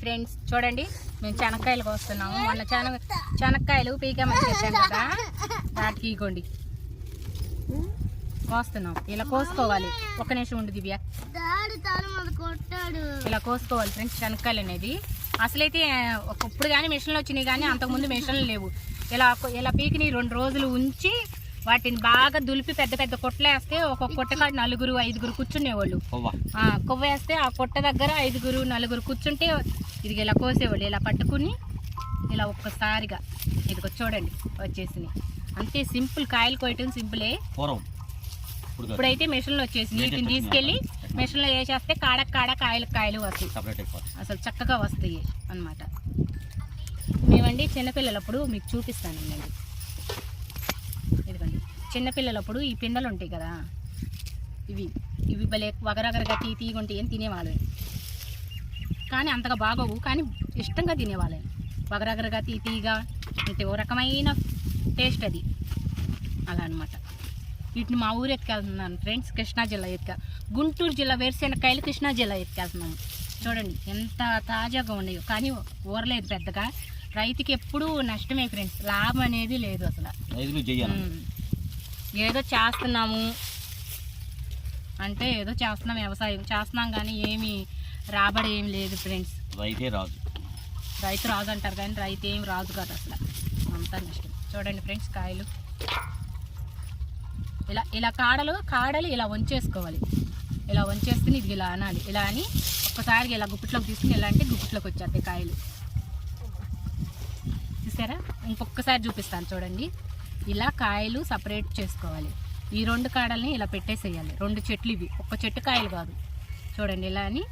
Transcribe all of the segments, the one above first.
Friends చూడండి మేము శనక్కాయలు కోస్తున్నాము మొన్న చెన శనక్కాయలు పీకామని కదా. ఇగోండి కోస్తున్నాం. ఇలా కోసుకోవాలి. ఒక నిమిషం ఉండి దివ్య. ఇలా కోసుకోవాలి ఫ్రెండ్స్ శనక్కాయలు అనేది. అసలైతే ఒకప్పుడు కానీ మిషన్లు వచ్చినాయి కానీ అంతకుముందు మిషన్లు లేవు. ఇలా ఇలా పీకిని రెండు రోజులు ఉంచి వాటిని బాగా దులిపి పెద్ద పెద్ద కొట్టలేస్తే ఒక కొట్టకాడ నలుగురు ఐదుగురు కూర్చునేవాళ్ళు. కొవ్వ? ఆ, కొవ్వ వేస్తే ఆ కొట్ట దగ్గర ఐదుగురు నలుగురు కూర్చుంటే ఇది ఇలా కోసేవాళ్ళు ఇలా పట్టుకుని ఇలా ఒక్కసారిగా ఇదిగో చూడండి వచ్చేసినాయి. అంతే సింపుల్ కాయలు కోయటం సింపులే. పూర్వం. ఇప్పుడైతే మిషన్లు వచ్చేసి వీటిని తీసుకెళ్ళి మిషన్లో వేసేస్తే కాడ కాడ కాయలు కాయలు వస్తాయి. అసలు చక్కగా వస్తాయి అన్నమాట. మేమండి చిన్నపిల్లలప్పుడు మీకు చూపిస్తానండి అండి ఇదిగోండి. చిన్నపిల్లలప్పుడు ఈ పిండలు ఉంటాయి కదా ఇవి. ఇవి భలే వగరగరగా తీ తీగుంటాయి అని తినేవాళ్ళం కానీ అంతగా బాగోవు. కానీ ఇష్టంగా తినేవాళ్ళం వగరగరగా తీ తీగా అంటే ఓ రకమైన టేస్ట్ అది. అలా అన్నమాట. వీటిని మా ఊరు ఎత్తుకెళ్తున్నాను ఫ్రెండ్స్ కృష్ణా జిల్లా ఎత్తుక గుంటూరు జిల్లా వేరుశెనక్కాయలు కృష్ణా జిల్లా ఎత్తుకెళ్తున్నాము చూడండి ఎంత తాజాగా ఉన్నాయో. కానీ ఊరలేదు పెద్దగా. రైతుకి ఎప్పుడూ నష్టమే ఫ్రెండ్స్. లాభం అనేది లేదు అసలు. ఏదో చేస్తున్నాము. అంటే ఏదో చేస్తున్నాం వ్యవసాయం. చేస్తున్నాం కానీ ఏమి రాబడి ఏమి లేదు ఫ్రెండ్స్. రైతే రాదు. రైతు రాదు అంటారు కానీ రైతు ఏం రాదు కదా అసలు. అంతా నష్టం. చూడండి ఫ్రెండ్స్ కాయలు. ఇలా ఇలా కాడలు కాడలు ఇలా వంచేసుకోవాలి. ఇలా వంచేసుకుని ఇది ఇలా అనాలి. ఇలా అని ఒక్కసారి ఇలా గుప్పిట్లోకి తీసుకుని ఇలా అంటే గుప్పిట్లోకి వచ్చేస్తాయి కాయలు. చూసారా? ఇంకొకసారి చూపిస్తాను చూడండి. ఇలా కాయలు సపరేట్ చేసుకోవాలి. ఈ రెండు కాడల్ని ఇలా పెట్టేసేయాలి. రెండు చెట్లు ఇవి. ఒక్క చెట్టు కాయలు కాదు. చూడండి ఇలా అని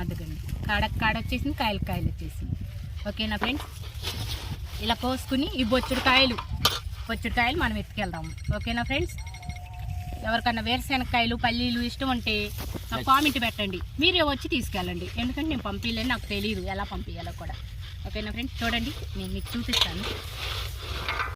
అద్దగండి కాడ కాడ వచ్చేసింది కాయలు కాయలు వచ్చేసింది. ఓకేనా ఫ్రెండ్స్? ఇలా కోసుకుని ఈ బొచ్చుడు కాయలు బొచ్చుడు కాయలు మనం ఎత్తుకెళ్దాము. ఓకేనా ఫ్రెండ్స్? ఎవరికన్నా వేరుశెనగకాయలు పల్లీలు ఇష్టం ఉంటే నాకు కామెంట్ పెట్టండి. మీరే వచ్చి తీసుకెళ్ళండి. ఎందుకంటే నేను పంపించలేని నాకు తెలియదు ఎలా పంపించాలో కూడా. ఓకేనా ఫ్రెండ్స్? చూడండి నేను మీకు చూపిస్తాను.